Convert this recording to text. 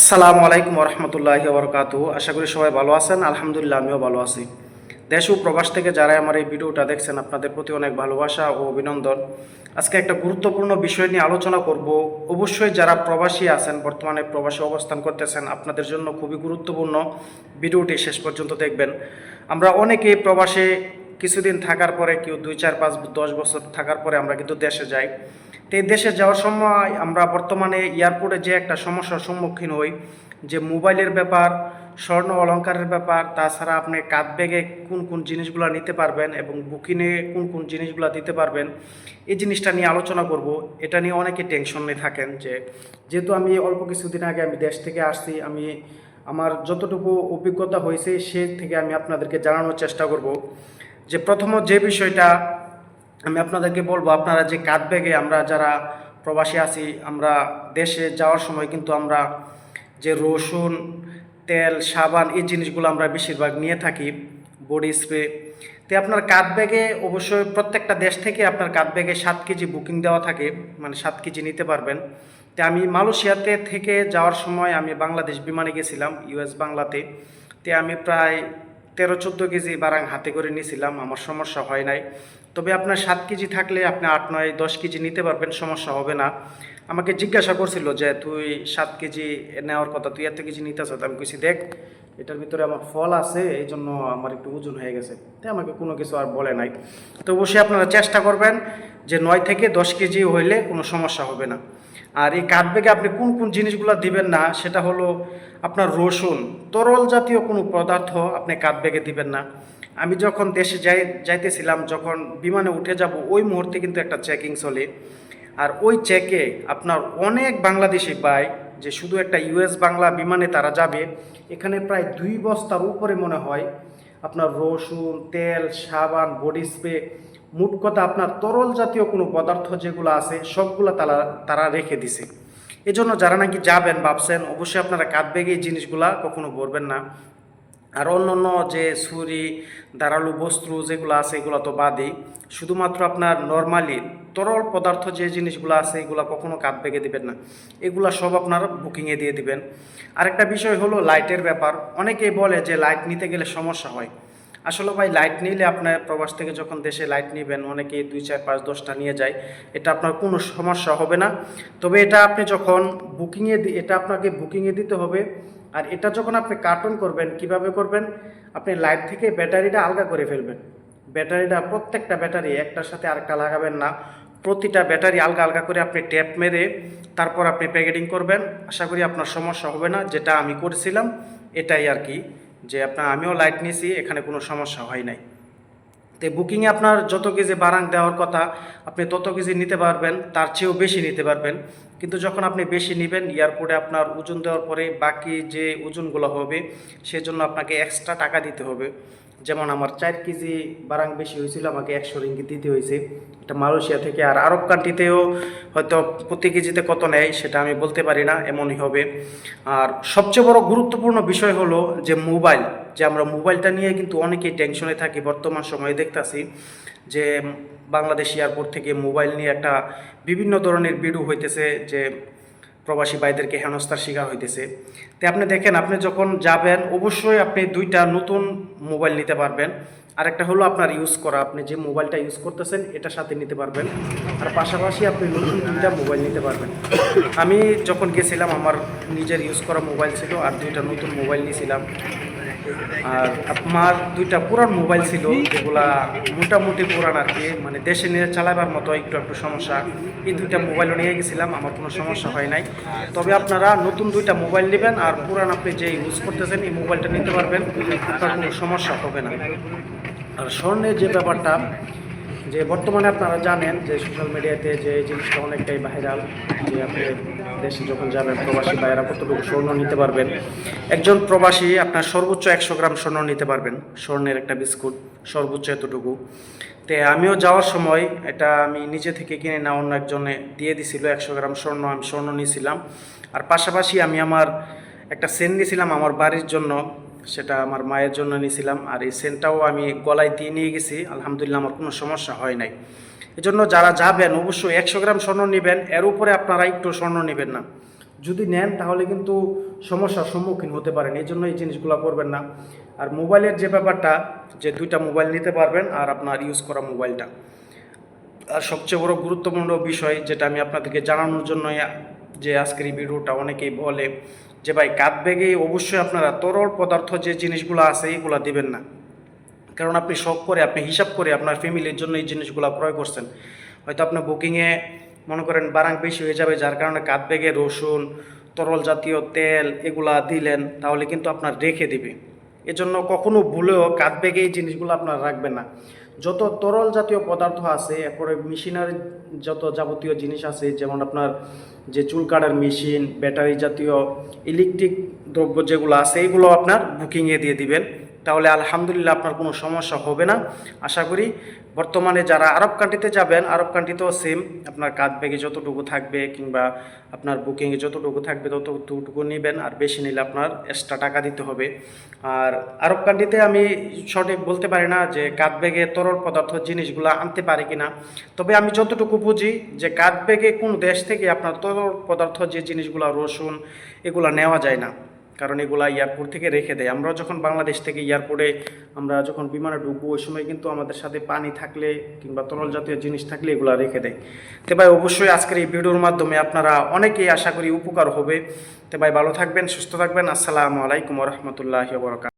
আসসালামু আলাইকুম রহমতুল্লাহি বরকাতু আশা করি সবাই ভালো আছেন। আলহামদুলিল্লাহ, আমিও ভালো আছি। দেশ ও প্রবাস থেকে যারা আমার এই ভিডিওটা দেখছেন, আপনাদের প্রতি অনেক ভালোবাসা ও অভিনন্দন। আজকে একটা গুরুত্বপূর্ণ বিষয় নিয়ে আলোচনা করব। অবশ্যই যারা প্রবাসী আছেন, বর্তমানে প্রবাসী অবস্থান করতেছেন, আপনাদের জন্য খুবই গুরুত্বপূর্ণ। ভিডিওটি শেষ পর্যন্ত দেখবেন। আমরা অনেকেই প্রবাসে কিছুদিন থাকার পরে কেউ দুই, চার, পাঁচ, দশ বছর থাকার পরে আমরা কিন্তু দেশে যাই। তো এই দেশে যাওয়ার সময় আমরা বর্তমানে এয়ারপোর্টে যে একটা সমস্যার সম্মুখীন হই, যে মোবাইলের ব্যাপার, স্বর্ণ অলংকারের ব্যাপার, তাছাড়া আপনি কাঁধ ব্যাগে কোন কোন জিনিসগুলো নিতে পারবেন এবং বুকিংয়ে কোন কোন জিনিসগুলো দিতে পারবেন, এই জিনিসটা নিয়ে আলোচনা করব। এটা নিয়ে অনেকে টেনশনে থাকেন যে, যেহেতু আমি অল্প কিছুদিন আগে আমি দেশ থেকে আসছি, আমি আমার যতটুকু অভিজ্ঞতা হয়েছে সে থেকে আমি আপনাদেরকে জানানোর চেষ্টা করব। যে প্রথম যে বিষয়টা আমি আপনাদেরকে বলব, আপনারা যে কাঁধ ব্যাগে আমরা যারা প্রবাসী আছি, আমরা দেশে যাওয়ার সময় কিন্তু আমরা যে রসুন, তেল, সাবান এই জিনিসগুলো আমরা বেশিরভাগ নিয়ে থাকি বডি স্প্রে। তো আপনার কাঁধ ব্যাগে অবশ্যই প্রত্যেকটা দেশ থেকে আপনার কাঁধ ব্যাগে সাত কেজি বুকিং দেওয়া থাকে মানে সাত কেজি নিতে পারবেন। তো আমি মালয়েশিয়াতে থেকে যাওয়ার সময় আমি বাংলাদেশ বিমানে গেছিলাম ইউএস বাংলাতে। তো আমি প্রায় তেরো চোদ্দ কেজি বারাং হাতে করে নিয়েছিলাম আমার সমস্যা হয় নাই। তবে আপনার সাত কেজি থাকলে আপনি আট নয় দশ কেজি নিতে পারবেন, সমস্যা হবে না। আমাকে জিজ্ঞাসা করছিল যে, তুই সাত কেজি নেওয়ার কথা, তুই এত কেজি নিতে আসো আমি কিছু দেখ, এটার ভিতরে আমার ফল আছে এই জন্য আমার একটু ওজন হয়ে গেছে। তাই আমাকে কোনো কিছু আর বলে নাই। তো অবশ্যই আপনারা চেষ্টা করবেন যে নয় থেকে দশ কেজি হইলে কোনো সমস্যা হবে না। আর এই কাঠ ব্যাগে আপনি কোন কোন জিনিসগুলো দিবেন না, সেটা হলো আপনার রসুন, তরল জাতীয় কোনো পদার্থ আপনি কাঠ ব্যাগে দিবেন না। আমি যখন দেশে যাই, যাইতেছিলাম, যখন বিমানে উঠে যাব, ওই মুহূর্তে কিন্তু একটা চেকিং চলে। আর ওই চেকে আপনার অনেক বাংলাদেশি পায় যে শুধু একটা ইউএস বাংলা বিমানে তারা যাবে, এখানে প্রায় দুই বস্তার উপরে মনে হয় আপনার রসুন, তেল, সাবান, বডি স্প্রে মোট কথা আপনার তরল জাতীয় কোনো পদার্থ যেগুলো আছে, সবগুলো তারা তারা রেখে দিছে। এজন্য যারা নাকি যাবেন, ভাবছেন, অবশ্যই আপনারা কাঁধ এই জিনিসগুলা কখনো ভরবেন না। আর অন্য অন্য যে ছুরি, ধারালো বস্তু যেগুলো আছে, এগুলো তো বাদই। শুধুমাত্র আপনার নর্মালি তরল পদার্থ যে জিনিসগুলো আছে, এগুলো কখনো কাঁধ বেগে দিবেন না। এগুলো সব আপনার বুকিংয়ে দিয়ে দিবেন। আরেকটা বিষয় হলো লাইটের ব্যাপার। অনেকেই বলে যে লাইট নিতে গেলে সমস্যা হয়। আসলে ভাই লাইট নিলে আপনার প্রবাস থেকে যখন দেশে লাইট নেবেন, অনেকে দুই, চার, পাঁচ, দশটা নিয়ে যায়, এটা আপনার কোনো সমস্যা হবে না। তবে এটা আপনি যখন বুকিংয়ে এটা আপনাকে বুকিংয়ে দিতে হবে। আর এটা যখন আপনি কার্টন করবেন, কীভাবে করবেন? আপনি লাইট থেকে ব্যাটারিটা আলগা করে ফেলবেন। ব্যাটারিটা, প্রত্যেকটা ব্যাটারি একটার সাথে আরেকটা লাগাবেন না। প্রতিটা ব্যাটারি আলগা আলগা করে আপনি ট্যাপ মেরে তারপর আপনি প্যাকেটিং করবেন। আশা করি আপনার সমস্যা হবে না, যেটা আমি করেছিলাম, এটাই আর কি। যে আপনার আমিও লাইট নিয়েছি এখানে কোনো সমস্যা হয় নাই। তো বুকিংয়ে আপনার যত কেজি বারাং দেওয়ার কথা, আপনি তত কেজি নিতে পারবেন, তার চেয়েও বেশি নিতে পারবেন। কিন্তু যখন আপনি বেশি নেবেন এয়ারপোর্টে আপনার ওজন দেওয়ার পরে বাকি যে ওজনগুলো হবে, সেজন্য আপনাকে এক্সট্রা টাকা দিতে হবে। যেমন আমার চার কেজি বারাং বেশি হয়েছিল, আমাকে একশো রিঙ্গি দিতে হয়েছে। এটা মালয়েশিয়া থেকে আর আরব কান্ট্রিতেও হয়তো প্রতি কেজিতে কত নেয় সেটা আমি বলতে পারি না, এমনই হবে। আর সবচেয়ে বড় গুরুত্বপূর্ণ বিষয় হলো যে মোবাইল, যে আমরা মোবাইলটা নিয়ে কিন্তু অনেকেই টেনশনে থাকি বর্তমান সময়ে দেখতাছি যে বাংলাদেশ এয়ারপোর্ট থেকে মোবাইল নিয়ে একটা বিভিন্ন ধরনের ভিডিও হইতেছে যে প্রবাসী ভাইদেরকে হেনস্থার শিকার হইতেছে। তো আপনি দেখেন, আপনি যখন যাবেন, অবশ্যই আপনি দুইটা নতুন মোবাইল নিতে পারবেন। আরেকটা হলো আপনার ইউজ করা। আপনি যে মোবাইলটা ইউজ করতেছেন এটা সাথে নিতে পারবেন। আর পাশাপাশি আপনি নতুন দুইটা মোবাইল নিতে পারবেন। আমি যখন গেছিলাম, আমার নিজের ইউজ করা মোবাইল ছিল, আর দুইটা নতুন মোবাইল নিয়েছিলাম। আর আমার দুইটা পুরান মোবাইল ছিল, যেগুলা মোটামুটি পুরান আর কি মানে দেশে নিয়ে চালাবার মতো একটু একটু সমস্যা। এই দুইটা মোবাইলও নিয়ে গেছিলাম, আমার কোনো সমস্যা হয় নাই। তবে আপনারা নতুন দুইটা মোবাইল নেবেন, আর পুরান আপনি যে ইউজ করতেছেন, এই মোবাইলটা নিতে পারবেন, আপনার কোনো সমস্যা হবে না। আর স্বর্ণের যে ব্যাপারটা যে বর্তমানে আপনারা জানেন যে সোশ্যাল মিডিয়াতে যে জিনিসটা অনেকটাই ভাইরাল যে আপনি দেশে যখন যাবেন, প্রবাসী ভাইয়েরা কতটুকু স্বর্ণ নিতে পারবেন। একজন প্রবাসী আপনার সর্বোচ্চ একশো গ্রাম স্বর্ণ নিতে পারবেন, স্বর্ণের একটা বিস্কুট, সর্বোচ্চ এতটুকু। তে আমিও যাওয়ার সময় এটা আমি নিজে থেকে কিনে না, অন্য একজনে দিয়ে দিছিল একশো গ্রাম স্বর্ণ, আমি স্বর্ণ নিয়েছিলাম। আর পাশাপাশি আমি আমার একটা সেন নিয়েছিলাম আমার বাড়ির জন্য। সেটা আমার মায়ের জন্য নিয়েছিলাম। আর এই সেন্টটাও আমি গলায় দিয়ে নিয়ে গেছি। আলহামদুলিল্লাহ আমার কোনো সমস্যা হয় নাই। এজন্য যারা যাবেন, অবশ্যই একশো গ্রাম স্বর্ণ নেবেন। এর উপরে আপনারা একটু স্বর্ণ নেবেন না। যদি নেন, তাহলে কিন্তু সমস্যার সম্মুখীন হতে পারেন। এই জন্য এই জিনিসগুলো করবেন না। আর মোবাইলের যে ব্যাপারটা, যে দুইটা মোবাইল নিতে পারবেন আর আপনার ইউজ করা মোবাইলটা। আর সবচেয়ে বড় গুরুত্বপূর্ণ বিষয় যেটা আমি আপনাদেরকে জানানোর জন্যই যে আজকের এই ভিডিওটা অনেকেই বলে যে ভাই কাঁধ ব্যাগে অবশ্যই আপনারা তরল পদার্থ যে জিনিসগুলো আছে এগুলো দিবেন না। কারণ আপনি শখ করে, আপনি হিসাব করে আপনার ফ্যামিলির জন্য এই জিনিসগুলো ক্রয় করছেন। হয়তো আপনার বুকিংয়ে মনে করেন বারাং বেশি হয়ে যাবে, যার কারণে কাঁধ ব্যাগে রসুন, তরল জাতীয় তেল এগুলা দিলেন, তাহলে কিন্তু আপনার রেখে দিবে। এজন্য কখনো ভুলেও কাঁধ ব্যাগে এই জিনিসগুলো আপনার রাখবেন না। যত তরল জাতীয় পদার্থ আছে, এরপরে মেশিনারি যত যাবতীয় জিনিস আছে, যেমন আপনার যে চুল কাটার মেশিন, ব্যাটারি জাতীয় ইলেকট্রিক দ্রব্য যেগুলো আছে এইগুলো আপনার বুকিংয়ে দিয়ে দিবেন। তাহলে আলহামদুলিল্লাহ আপনার কোনো সমস্যা হবে না। আশা করি বর্তমানে যারা আরব কান্ট্রিতে যাবেন, আরব কান্ট্রিতেও সেম আপনার কাঁধ ব্যাগে যতটুকু থাকবে কিংবা আপনার বুকিংয়ে যতটুকু থাকবে ততটুকু নেবেন, আর বেশি নিলে আপনার এক্সট্রা টাকা দিতে হবে। আর আরব কান্ট্রিতে আমি সঠিক বলতে পারি না যে কাঁধ ব্যাগে তরল পদার্থ জিনিসগুলো আনতে পারে কিনা। তবে আমি যতটুকু বুঝি যে কাঁধ ব্যাগে কোন দেশ থেকে আপনার তরল পদার্থ যে জিনিসগুলো রসুন, এগুলো নেওয়া যায় না। কারণ এগুলা এয়ারপোর্ট থেকে রেখে দেয়। আমরা যখন বাংলাদেশ থেকে এয়ারপোর্টে আমরা যখন বিমানে ঢুকবো, ওই সময় কিন্তু আমাদের সাথে পানি থাকলে কিংবা তরল জাতীয় জিনিস থাকলে এগুলো রেখে দেয়। তো ভাই, অবশ্যই আজকের এই ভিডিওর মাধ্যমে আপনারা অনেকেই আশা করি উপকার হবে। তে ভাই, ভালো থাকবেন, সুস্থ থাকবেন। আসসালামু আলাইকুম রহমতুল্লাহ বরকাত